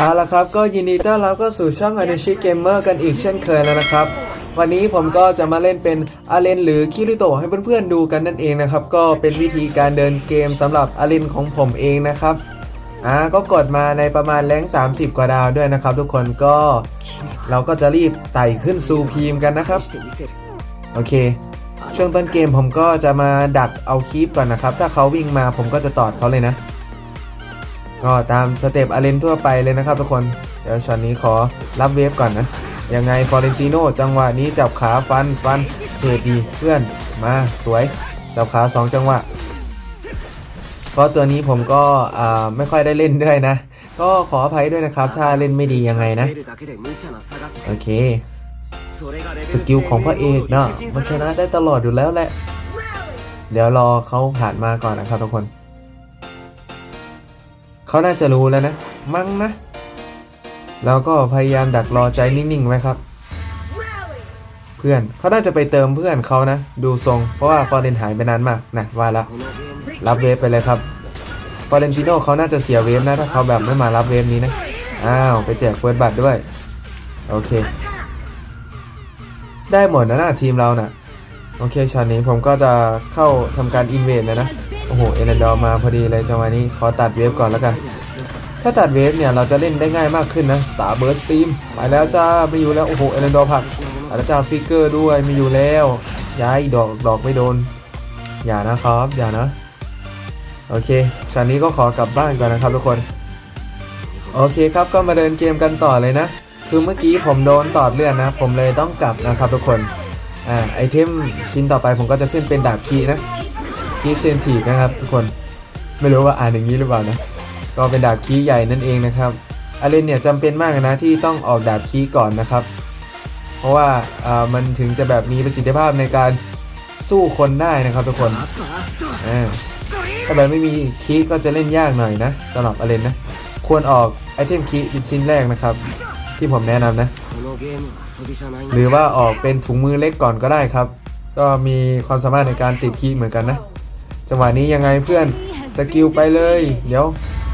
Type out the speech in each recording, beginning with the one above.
เอาละครับก็ยินดีต้อนรับก็สู่ช่อง a n i s h i Gamer กันอีกเช่นเคยแล้วนะครับ วันนี้ผมก็จะมาเล่นเป็นอาเลนหรือคิริโตให้เพื่อนๆดูกันนั่นเองนะครับ ก็เป็นวิธีการเดินเกมสำหรับอาเลนของผมเองนะครับอ่าก็กดมาในประมาณแรง 30 กว่าดาวด้วยนะครับ ทุกคนก็เราก็จะรีบไต่ขึ้นซูพีมกันนะครับโอเค ช่วงต้นเกมผมก็จะมาดักเอาคีปก่อนนะครับ ถ้าเขาวิ่งมาผมก็จะตอดเขาเลยนะ ก็ตามสเต็ปอาเลนทั่วไปเลยนะครับทุกคน เดี๋ยวช็อตนี้ขอรับเวฟก่อนนะ ยังไงฟอเรนติโนจังหวะนี้จับขาฟันฟันเฉดดีเพื่อนมาสวย จับขา 2 จังหวะ เพราะตัวนี้ผมก็อ่าไม่ค่อยได้เล่นด้วยนะ ก็ขออภัยด้วยนะครับ ถ้าเล่นไม่ดียังไงนะ โอเค สกิลของพระเอกเนาะมันชนะได้ตลอดอยู่แล้วแหละ เดี๋ยวรอเขาผ่านมาก่อนนะครับทุกคน เขาน่าจะรู้แล้วนะ มั้งนะแล้วก็พยายามดักรอใจนิ่งๆไว้ครับ เพื่อนเขาน่าจะไปเติมเพื่อนเขานะ ดูทรง เพราะว่าฟอร์เรนหายไปนานมากนะว่าแล้วรับเวฟไปเลยครับฟอร์เรนติโนเขาน่าจะเสียเวฟนะถ้าเขาแบบไม่มารับเวฟนี้นะอ้าวไปแจกเฟิร์สบัตรด้วย โอเค ได้หมดนะนะทีมเราน่ะ โอเคช็อตนี้ผมก็จะเข้าทำการอินเวดเลยนะ โอ้โห เอเนดอร์มาพอดีเลยจังหวะนี้ ขอตัดเวฟก่อนแล้วกัน ถ้าตัดเวฟเนี่ยเราจะเล่นได้ง่ายมากขึ้นนะ Star Burst Team ไปแล้วจ้าไม่อยู่แล้ว โอ้โห เอเนดอร์ผักอาแล้วจ้าฟิกเกอร์ด้วยไม่อยู่แล้ว ย้ายดอกดอกไม่โดน อย่านะครับ อย่านะ โอเคช็อตนี้ก็ขอกลับบ้านก่อนนะครับทุกคน โอเคครับก็มาเดินเกมกันต่อเลยนะ คือเมื่อกี้ผมโดนตอดเลือดนะ ผมเลยต้องกลับนะครับทุกคน อ่าไอเทมชิ้นต่อไปผมก็จะขึ้นเป็นดาบคีนะ คีเซนทีนะครับ ทุกคนไม่รู้ว่าอ่านอย่างนี้หรือเปล่านะ ก็เป็นดาบคีใหญ่นั่นเองนะครับอาเลนเนี่ยจำเป็นมากนะที่ต้องออกดาบคีก่อนนะครับ เพราะว่าอ่ามันถึงจะแบบมีประสิทธิภาพในการสู้คนได้นะครับทุกคนถ้าแบบไม่มีคีก็จะเล่นยากหน่อยนะสำหรับอาเลนนะ ควรออกไอเทมคีเป็นชิ้นแรกนะครับ ที่ผมแนะนำนะ หรือว่าออกเป็นถุงมือเล็กก่อนก็ได้ครับ ก็มีความสามารถในการติดคีเหมือนกันนะ จังหวะนี้ยังไงเพื่อนสกิลไปเลย เดี๋ยว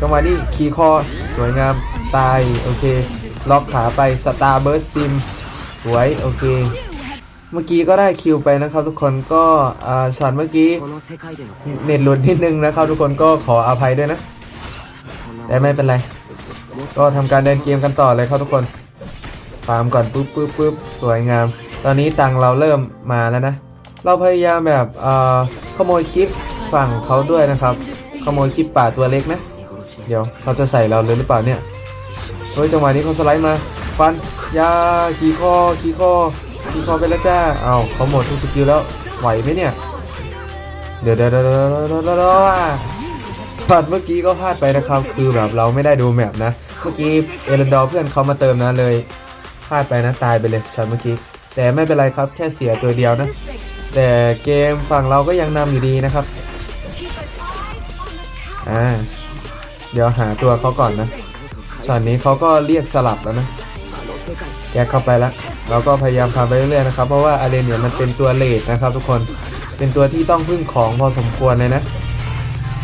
จังหวะนี้คีคอสวยงามตายโอเค ล็อกขาไปสตาร์เบิร์สติมสวยโอเค เมื่อกี้ก็ได้คิวไปนะครับทุกคนก็อ่าช็อตเมื่อกี้เน็ตหลุดนิดนึงนะครับทุกคนก็ขออภัยด้วยนะแต่ไม่เป็นไร ก็ทำการเดินเกมกันต่อเลยครับทุกคนฟาร์มก่อนปุ๊บปุ๊บปุ๊บสวยงาม ตอนนี้ตังเราเริ่มมาแล้วนะ เราพยายามแบบอ่อขโมยคลิป ฝั่งเขาด้วยนะครับ ขโมยคลิปป่าตัวเล็กนะ เดี๋ยวเขาจะใส่เราเลยหรือเปล่าเนี่ยเฮ้ยจังหวะนี้เขาสไลด์มา ฟันยาขี่คอขี่คอขี่คอไปแล้วจ้าเอา้าเขาหมดทุกสกิลแล้วไหวไหมเนี่ยเดี๋ยวเดี๋ยวเดี๋ยวเดี๋ยวเดี๋ยวเดี๋ยวพลาดเมื่อกี้ก็พลาดไปนะครับ คือแบบเราไม่ได้ดูแมปนะ เมื่อกี้เอรันดอเพื่อนเขามาเติมนะเลยพลาดไปนะตายไปเลยช็อตเมื่อกี้แต่ไม่เป็นไรครับแค่เสียตัวเดียวนะ แต่เกมฝั่งเราก็ยังนำอยู่ดีนะครับ อ่า เดี๋ยวหาตัวเขาก่อนนะช็อตนี้เขาก็เรียกสลับแล้วนะแยกเข้าไปแล้ว เราก็พยายามทำไปเรื่อยๆนะครับ เพราะว่าอาเรนเนี่ยมันเป็นตัวเลดนะครับ ทุกคน เป็นตัวที่ต้องพึ่งของพอสมควรเลยนะ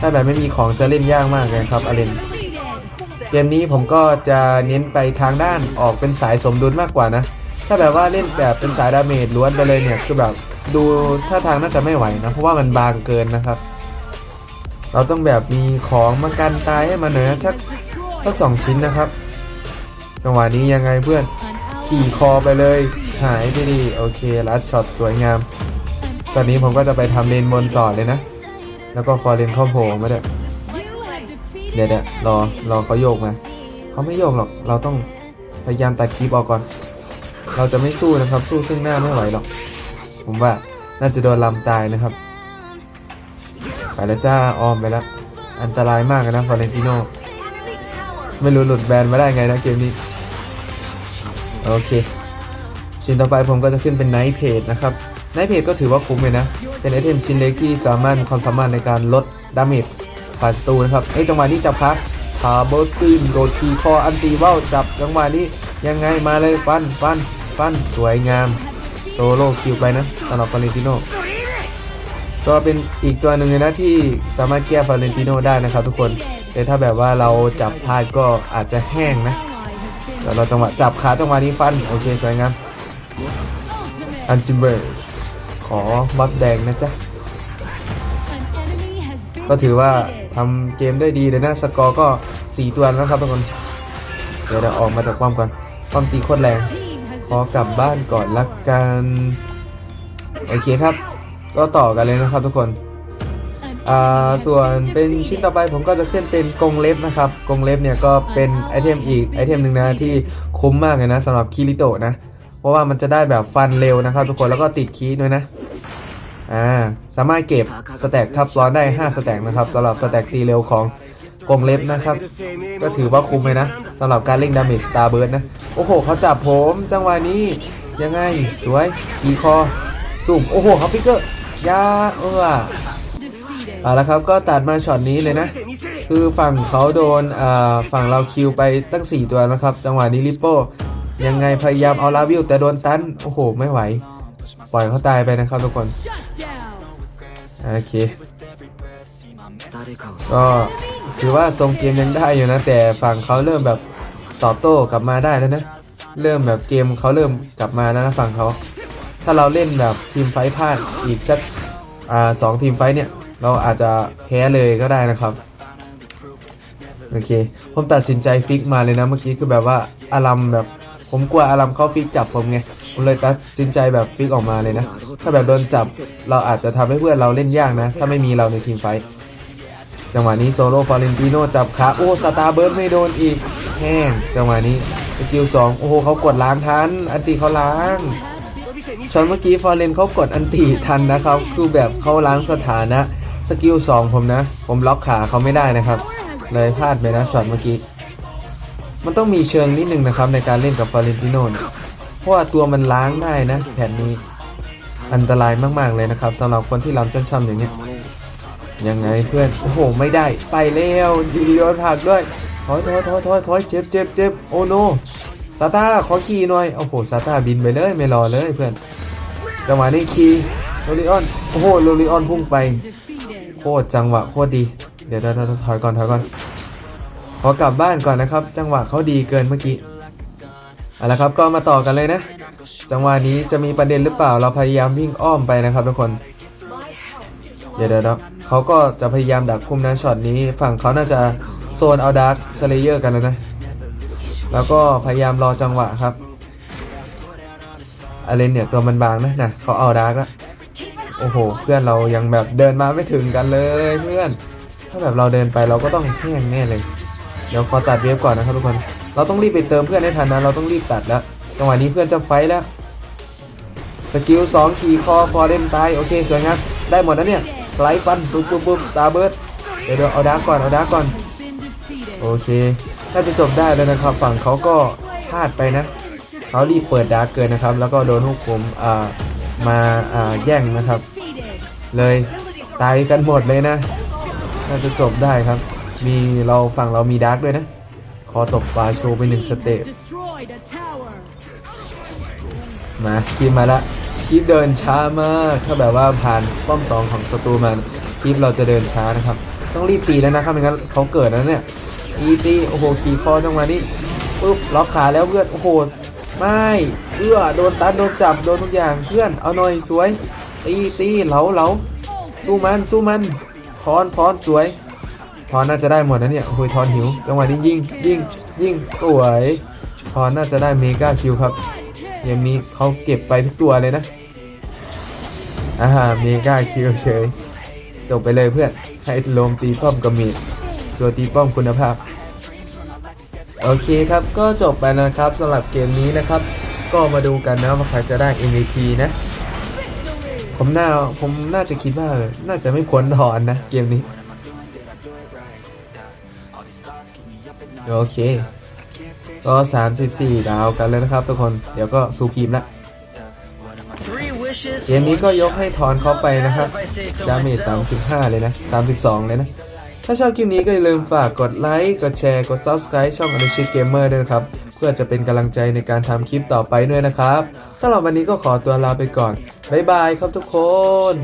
ถ้าแบบไม่มีของจะเล่นยากมากเลยครับอาเรนเกมนี้ผมก็จะเน้นไปทางด้านออกเป็นสายสมดุลมากกว่านะ ถ้าแบบว่าเล่นแบบเป็นสายดาเมจล้วนไปเลยเนี่ยคือแบบดูท่าทางน่าจะไม่ไหวนะ เพราะว่ามันบางเกินนะครับ เราต้องแบบมีของมากันตายให้มันหน่อยนะสักสักสองชิ้นนะครับ จังหวะนี้ยังไงเพื่อนขี่คอไปเลย หายไปดีโอเคลัดช็อตสวยงามตอนนี้ผมก็จะไปทำเลนบนต่อเลยนะ แล้วก็ฟอร์เรนเข้าโผล่มาด้วยเดี๋ยวเดี๋ยวรอรอเขาโยกมาเขาไม่โยกหรอก เราต้องพยายามตัดคลิปออกก่อน เราจะไม่สู้นะครับ สู้ซึ่งหน้าไม่ไหวหรอก ผมว่าน่าจะโดนลำตายนะครับ ไปแล้วจ้าออมไปแล้วอันตรายมากนะฟอเรนติโนไม่รู้หลุดแบนมาได้ไงนะเกมนี้ โอเคชิ้นต่อไปผมก็จะขึ้นเป็นไนท์เพจนะครับไนท์เพจก็ถือว่าคุ้มเลยนะ เป็นไอเทมชิ้นเล็กที่สามารถมีความสามารถในการลดดาเมจฝ่ายศัตรูนะครับเอ้ยจังหวะนี้จับครับพาโบสตินโรทีคออันตีเว้าจับจังหวะนี้ยังไงมาเลยฟันฟันฟันสวยงามโซโล่คิวไปนะสำหรับฟาเรนติโน ก็เป็นอีกตัวหนึ่งเลยนะที่สามารถแก้ฟาเรนติโนได้นะครับทุกคน แต่ถ้าแบบว่าเราจับพลาดก็อาจจะแห้งนะแต่เราจังหวะจับขาจังหวะนี้ฟัน โอเคสวยงามอันจิมเบอร์ขอบัฟแดงนะจ๊ะ ก็ถือว่าทำเกมได้ดีเลยนะ สกอร์ก็ 4 ตัวแล้วนะครับทุกคน เดี๋ยวเราออกมาจากป้อมก่อน ป้อมตีโคตรแรง ขอกลับบ้านก่อนละกัน โอเคครับ ก็ต่อกันเลยนะครับทุกคนอ่าส่วนเป็นชิ้นต่อไปผมก็จะขึ้นเป็นกรงเล็บนะครับกรงเล็บเนี่ยก็เป็นไอเทมอีกไอเทมหนึ่งนะที่คุ้มมากเลยนะสำหรับคิริโตะนะ เพราะว่ามันจะได้แบบฟันเร็วนะครับ ทุกคนแล้วก็ติดคีย์ด้วยนะอ่าสามารถเก็บสแต็กทับซ้อนได้ 5 สแต็กนะครับสำหรับสแต็กตีเร็วของกรงเล็บนะครับ ก็ถือว่าคุ้มเลยนะสำหรับการเล่นดาเมจสตาร์เบิร์ดนะ โอ้โหเขาจับผมจังหวะนี้ยังไงสวยกีคอสุ่มโอ้โหเขาฟิกเกอร์ ยาเออเอาละครับก็ตัดมาช็อตนี้เลยนะ คือฝั่งเขาโดนอ่าฝั่งเราคิวไปตั้ง 4 ตัวนะครับ จังหวะนี้ลิปโป้ยังไงพยายามเอาลาวิวแต่โดนตัน โอ้โห ไม่ไหว ปล่อยเขาตายไปนะครับทุกคน โอเค ก็ถือว่าทรงเกมยังได้อยู่นะ แต่ฝั่งเขาเริ่มแบบตอบโต้กลับมาได้แล้วนะ เริ่มแบบเกมเขาเริ่มกลับมาแล้วนะฝั่งเขา ถ้าเราเล่นแบบทีมไฟพลาดอีกสักอ่าสองทีมไฟเนี่ย เราอาจจะแพ้เลยก็ได้นะครับ โอเค ผมตัดสินใจฟิกมาเลยนะเมื่อกี้คือแบบว่าอารัมแบบ ผมกลัวอารัมเขาฟิกจับผมไง ผมเลยตัดสินใจแบบฟิกออกมาเลยนะ ถ้าแบบโดนจับเราอาจจะทำให้เพื่อนเราเล่นยากนะ ถ้าไม่มีเราในทีมไฟจังหวะนี้โซโล่ฟอร์เรนติโนจับขาโอ้สตาร์เบิร์ดไม่โดนอีกแห้งจังหวะนี้สกิลสองโอ้โหเขากดล้างทันอันตีเขาล้าง ช็อตเมื่อกี้ฟอร์เรนเขากดอันตีทันนะครับ คือแบบเขาล้างสถานะสกิลสองผมนะ ผมล็อกขาเขาไม่ได้นะครับ เลยพลาดไปนะช็อตเมื่อกี้ มันต้องมีเชิงนิดนึงนะครับ ในการเล่นกับฟอร์เรนติโนเนี่ยเพราะว่าตัวมันล้างได้นะ แผ่นนี้อันตรายมากๆเลยนะครับสำหรับคนที่ลำช่ำๆอย่างเงี้ยยังไงเพื่อนโอ้โหไม่ได้ไปแล้วดีดีโดนผลักด้วยถอยถอยถอยถอยถอยเจ็บเจ็บเจ็บโอ้โน ซาต้าขอขี่หน่อยโอ้โหซาต้าบินไปเลยไม่รอเลยเพื่อนจังหวะนี้ขี่โรลิออนโอ้โหโรลิออนพุ่งไปโคตรจังหวะโคตรดีเดี๋ยวเดี๋ยวถอยก่อนถอยก่อนขอกลับบ้านก่อนนะครับ จังหวะเขาดีเกินเมื่อกี้เอาละครับก็มาต่อกันเลยนะ จังหวะนี้จะมีประเด็นหรือเปล่าเราพยายามวิ่งอ้อมไปนะครับทุกคนเดี๋ยวเดี๋ยวเดี๋ยวเขาก็จะพยายามดักคุมนะช็อตนี้ ฝั่งเขาน่าจะโซนเอาดาร์คสเลเยอร์กันแล้วนะ แล้วก็พยายามรอจังหวะครับอาเลนเนี่ยตัวมันบางนะนะเขาเอาดาร์กแล้วโอ้โห เพื่อนเรายังแบบเดินมาไม่ถึงกันเลยเพื่อน ถ้าแบบเราเดินไปเราก็ต้องแห้งแน่เลย เดี๋ยวขอตัดเวฟก่อนนะครับทุกคน เราต้องรีบไปเติมเพื่อนให้ทันนะ เราต้องรีบตัดแล้ว จังหวะนี้เพื่อนจะไฟแล้ว สกิล2ขี่คอฟอร์เรนตาย โอเคสวยงามได้หมดนะเนี่ยไลด์ฟันปุ๊บปุ๊บปุ๊บสตาร์เบิร์ดเดี๋ยวเดี๋ยวเอาดาร์กก่อน เอาดาร์กก่อน โอเค น่าจะจบได้แล้วนะครับ ฝั่งเขาก็พลาดไปนะเขารีบเปิดดาร์กเกินนะครับ แล้วก็โดนฮุกผมมาแย่งนะครับ เลยตายกันหมดเลยนะ น่าจะจบได้ครับ มีเราฝั่งเรามีดาร์กด้วยนะ ขอตบปลาโชว์ไปหนึ่งสเต็ปมาคีบมาละคีบเดินช้ามากถ้าแบบว่าผ่านป้อมสองของศัตรูมันคีบเราจะเดินช้านะครับ ต้องรีบตีแล้วนะครับไม่งั้นเขาเกิดแล้วเนี่ย ตีตีโอ้โหขี่คอจังหวะนี้ปุ๊บล็อกขาแล้วเพื่อนโอ้โหไม่เอื้อโดนตันโดนจับโดนทุกอย่างเพื่อนเอาหน่อยสวยตีตีเหลาเหลาสู้มันสู้มันทอนทอนสวยทอน่าจะได้หมดนะเนี่ยโอ้โหทอนหิวจังหวะนี้ยิงยิงยิงสวยทอนน่าจะได้เมกาคิวครับเกมนี้เขาเก็บไปทุกตัวเลยนะอ่าเมกาคิวเฉยจบไปเลยเพื่อนให้ลมตีป้อมกับมีด ตัวตีป้อมคุณภาพ โอเคครับก็จบไปแล้วนะครับสำหรับเกมนี้นะครับ ก็มาดูกันนะว่าใครจะได้ MVP นะ ผมน่าผมน่าจะคิดว่าน่าจะไม่ควรถอนนะเกมนี้ โอเค ก็ 34 ดาวกันเลยนะครับทุกคนเดี๋ยวก็ซูกีมละเกมนี้ก็ยกให้ทอนเขาไปนะครับ ดาเมจ35 เลยนะ 32 เลยนะ ถ้าชอบคลิปนี้ก็อย่าลืมฝากกดไลค์ กดแชร์ กด Subscribe ช่องอนุชิตเกมเมอร์ด้วยนะครับ เพื่อจะเป็นกำลังใจในการทำคลิปต่อไปด้วยนะครับสำหรับวันนี้ก็ขอตัวลาไปก่อน บ๊ายบายครับทุกคน